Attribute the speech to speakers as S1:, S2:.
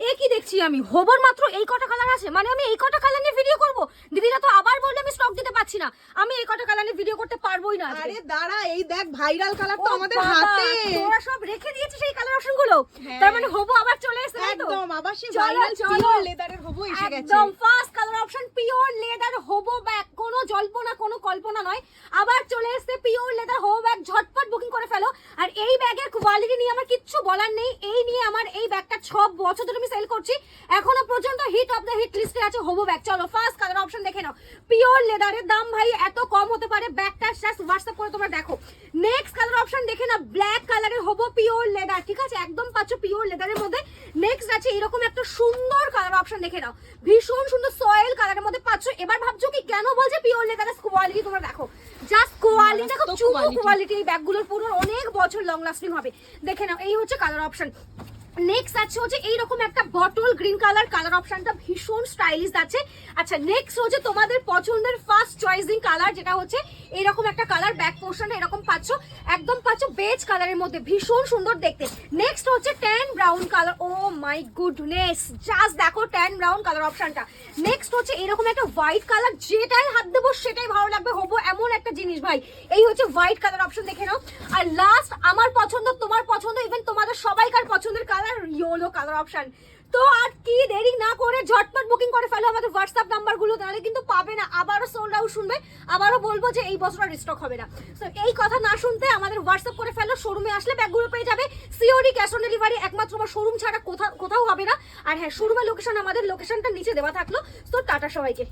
S1: এ কি দেখছি আমি? হোবর মাত্র এই কটা কালার আছে? মানে আমি এই কটা কালার নিয়ে ভিডিও করব? দিদিরা তো আবার বললে আমি স্টক দিতে পারছি না। আমি এই কটা কালার নিয়ে ভিডিও করতে পারবোই না
S2: আরে দাঁড়া এই দেখ ভাইরাল কালার তো আমাদের হাতে।
S1: তোরা সব রেখে দিয়েছিস এই কালার অপশনগুলো?
S2: হ্যাঁ।
S1: তার মানে হব আবার চলে এসেছে তো?
S2: একদম আবার সেই ভাইরাল
S1: চলো।
S2: পিওর লেদারের হবু এসে গেছে।
S1: একদম first colour option pure leather hobo bag কোনো জল্পনা কোনো কল্পনা নয়। আবার চলে এসেছে পিওর লেদার হোবো ব্যাগ ঝটপট বুকিং করে ফেলো আর এই ব্যাগের কোয়ালিটি নিয়ে আমার কিচ্ছু বলার নেই। এই নিয়ে আমার এই ব্যাগটা ছ বছর ধরে আমি সেল করছি। এখনও পর্যন্ত হিট অফ দ্য হিট লিস্টে আছে হোবো ব্যাগ চলো ফার্স্ট কালার অপশন দেখে নাও। পিওর লেদারের দাম ভাই এত কম হতে পারে। ব্যাগটা জাস্ট হোয়াটসঅ্যাপ করে তোমরা দেখো। নেক্সট কালার অপশন দেখে না ব্ল্যাক কালারের হব পিওর লেদার ঠিক আছে? একদম পাচ্ছ পিওর লেদারের মধ্যে। নেক্সট আছে এরকম একটা সুন্দর কালার অপশন দেখে নাও। ভীষণ সুন্দর সয়েল কালারের মধ্যে পাচ্ছ। এবার ভাবছ কি কেন বলছে পিওর লেদারের কোয়ালিটি তোমরা দেখো? কোয়ালিটি দেখো চুমু কোয়ালিটি এই ব্যাগগুলোর পুরো অনেক বছর লং লাস্টিং হবে। দেখে নাও এই হচ্ছে কালার অপশন নেক্সট আছে হচ্ছে এইরকম একটা বটল গ্রিন কালার কালার অপশনটা ভীষণ স্টাইলিশ আছে। আচ্ছা নেক্সট হচ্ছে তোমাদের পছন্দের ফার্স্ট চয়েসিং কালার যেটা হচ্ছে এরকম একটা কালার ব্যাক পোর্শনটা এরকম পাচ্ছ। একদম পাচ্ছ বেজ কালারের মধ্যে ভীষণ সুন্দর দেখতে। নেক্সট হচ্ছে tan brown colour oh my goodness just দেখো ট্যান ব্রাউন কালার অপশনটা নেক্সট হচ্ছে এরকম একটা হোয়াইট কালার যেটাই হাত দেবো সেটাই ভালো লাগবে হব জিনিস ভাই। এই হচ্ছে হোয়াইট কালার অপশন দেখে নাও। আর লাস্ট আমার পছন্দ, তোমার পছন্দ ইভেন তোমাদের সবাইকার পছন্দের কালার ইয়েলো কালার অপশন তো আর কি দেরি না করে ঝটপট বুকিং করে ফেলো আমাদের হোয়াটসঅ্যাপ নাম্বারগুলো তাহলে কিন্তু পাবে না। আবারও সোল্ড আউট শুনবে। আবারও বলব যে এই বছর আর স্টক হবে না। তো এই কথা না শুনতে আমাদের হোয়াটসঅ্যাপ করে ফেলো শোরুমে আসলে ব্যাগগুলো পেয়ে যাবে। সিওডি ক্যাশ অন ডেলিভারি একমাত্র আমার শোরুম ছাড়া কোথাও কোথাও হবে না। আর হ্যাঁ শোরুমের লোকেশন আমাদের লোকেশনটা নিচে দেওয়া থাকল। তো টাটা সবাইকে।